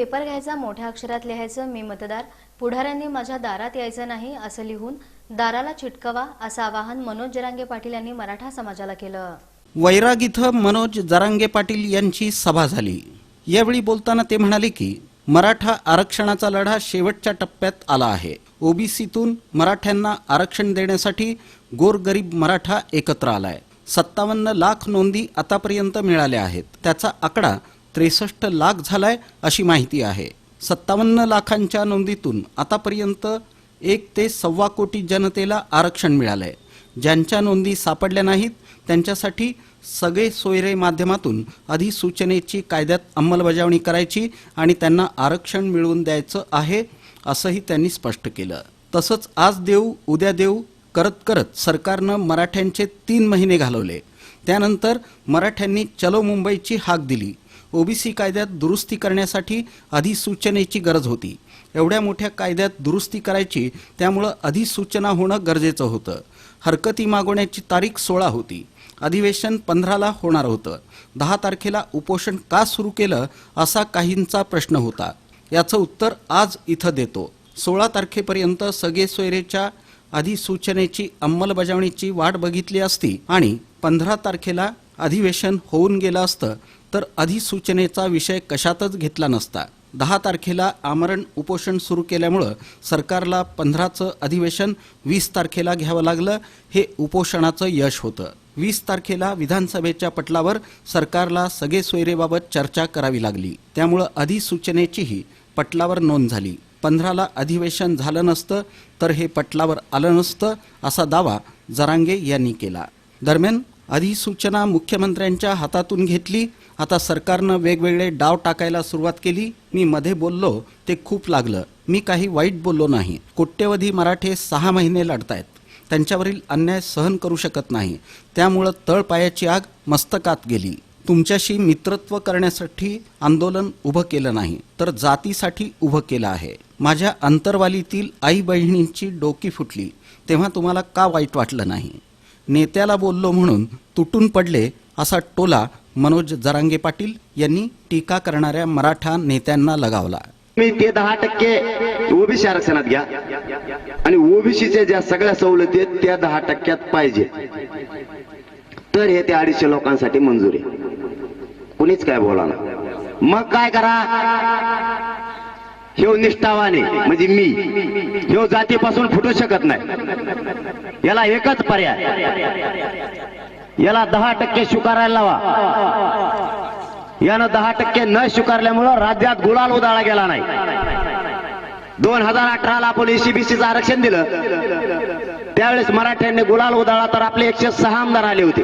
Paper घ्यायचा मोठ्या अक्षरात लिहायचं मी मतदार. पुढाऱ्यांनी माझ्या दारात यायचं नाही असं लिहून दाराला चिटकवा असं आवाहन मनोज जरांगे पाटील यांनी मराठा समाजाला केलं. वैराग इथं मनोज जरांगे पाटील यांची सभा झाली. यावेळी बोलताना ते म्हणाले की मराठा आरक्षणाचा लढा शेवटच्या टप्प्यात आला आहे. ओबीसीतून मराठ्यांना आरक्षण देण्यासाठी गोरगरीब मराठा एकत्र आलाय. सत्तावन्न लाख नोंदी आतापर्यंत मिळाल्या आहेत. त्याचा आकडा त्रेसष्ट लाख झालाय अशी माहिती आहे. सत्तावन्न लाखांच्या नोंदीतून आतापर्यंत एक ते सव्वा कोटी जनतेला आरक्षण मिळालंय. ज्यांच्या नोंदी सापडल्या नाहीत त्यांच्यासाठी सगळे सोयरे माध्यमातून अधिसूचनेची कायद्यात अंमलबजावणी करायची आणि त्यांना आरक्षण मिळवून द्यायचं आहे असंही त्यांनी स्पष्ट केलं. तसंच आज देऊ उद्या देऊ करत करत सरकारनं मराठ्यांचे तीन महिने घालवले. त्यानंतर मराठ्यांनी चलो मुंबईची हाक दिली. ओबीसी कायद्यात दुरुस्ती करण्यासाठी अधिसूचनेची गरज होती. एवढ्या मोठ्या कायद्यात दुरुस्ती करायची त्यामुळं अधिसूचना होणं गरजेचं होतं. हरकती मागवण्याची तारीख सोळा होती. अधिवेशन पंधराला होणार होतं. दहा तारखेला उपोषण का सुरू केलं असा काहींचा प्रश्न होता. याचं उत्तर आज इथं देतो. सोळा तारखेपर्यंत सगळे सोयरेच्या अधिसूचनेची अंमलबजावणीची वाट बघितली असती आणि पंधरा तारखेला अधिवेशन होऊन गेलं असतं तर अधिसूचनेचा विषय कशातच घेतला नसता. दहा तारखेला आमरण उपोषण सुरू केल्यामुळं सरकारला पंधराचं अधिवेशन वीस तारखेला घ्यावं लागलं हे उपोषणाचं यश होतं. वीस तारखेला विधानसभेच्या पटलावर सरकारला सगळे सोयरेबाबत चर्चा करावी लागली. त्यामुळं अधिसूचनेचीही पटलावर नोंद झाली. पंधराला अधिवेशन झालं नसतं तर हे पटलावर आलं नसतं असा दावा जरांगे यांनी केला. दरम्यान अधिसूचना मुख्यमंत्र्यांच्या हातातून घेतली आता सरकारनं वेगवेगळे डाव टाकायला सुरुवात केली. मी मध्ये बोललो ते खूप लागलं. मी काही वाईट बोललो नाही. कोट्यवधी मराठे सहा महिने लढतायत. त्यांच्यावरील अन्याय सहन करू शकत नाही. त्यामुळं तळपायाची आग मस्तकात गेली. तुमच्याशी मित्रत्व करण्यासाठी आंदोलन उभं केलं नाही तर जातीसाठी उभं केलं आहे. माझ्या अंतरवालीतील आई बहिणींची डोकी फुटली. तेव्हा तुम्हाला का वाईट वाटलं नाही? नेत्याला बोललो म्हणून तुटून पडले असा टोला मनोज जरांगे पाटील यांनी टीका करणाऱ्या मराठा नेत्यांना लगावला. तुम्ही ते दहा टक्के ओबीसी आरक्षणात घ्या. आणि ओबीसीच्या ज्या सगळ्या सवलती आहेत त्या दहा टक्क्यात पाहिजे. तर हे ते अडीचशे लोकांसाठी मंजूर आहे. कुणीच काय बोला ना मग काय करा? ह्यो निष्ठावाने म्हणजे मी. ह्यो जातीपासून फुटू शकत नाही. याला एकच पर्याय. याला दहा टक्के स्वीकारायला लावा. यानं दहा टक्के न स्वीकारल्यामुळं राज्यात गुलाल उधाळा गेला नाही. दोन हजार अठराला आपण एसीबीसीचं आरक्षण दिलं. त्यावेळेस मराठ्यांनी गुलाल उधाळा तर आपले एकशे सहा आमदार आले होते.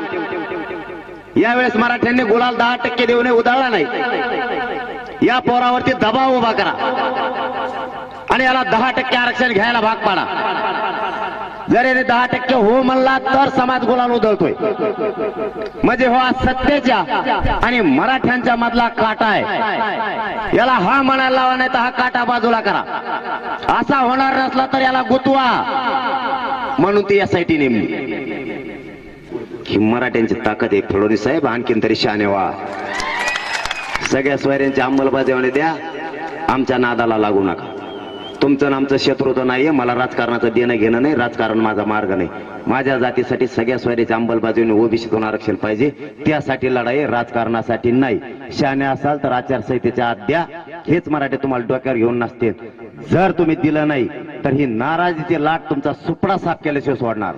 यावेळेस मराठ्यांनी गुलाल दहा टक्के देऊन उधाळला नाही. या पोरावरती दबाव उभा करा. आणि याला दहा टक्के आरक्षण घ्यायला भाग पाडा. जर याने दहा टक्के हो म्हणला तर समाज गुलाल उधळतोय. म्हणजे हो सत्तेच्या आणि मराठ्यांच्या मधला काटा आहे. याला हा म्हणायला लावा नाही तर हा काटा बाजूला करा. असा होणार नसला तर याला गुतवा. म्हणून ती यासाठी नेमली. ही मराठ्यांची ताकद आहे फडणवीस साहेब आणखीन तरी शाने व्हा सगळ्या स्वैर्यांची अंमलबजावणी द्या. आमच्या नादाला लागू नका. तुमचं आणि आमचं शत्रुत्व नाहीये. मला राजकारणाचं देणं घेणं नाही. राजकारण माझा मार्ग नाही. माझ्या जातीसाठी सगळ्या स्वैर्याची अंमलबजावणी ओबीसीतून आरक्षण पाहिजे. त्यासाठी लढाई राजकारणासाठी नाही. शाने असाल तर आचारसंहितेच्या आद्या हेच मराठी तुम्हाला डोक्यावर घेऊन नसतील. जर तुम्ही दिलं नाही तर ही नाराजीची लाट तुमचा सुपडा साफ केल्याशिवाय सोडणार.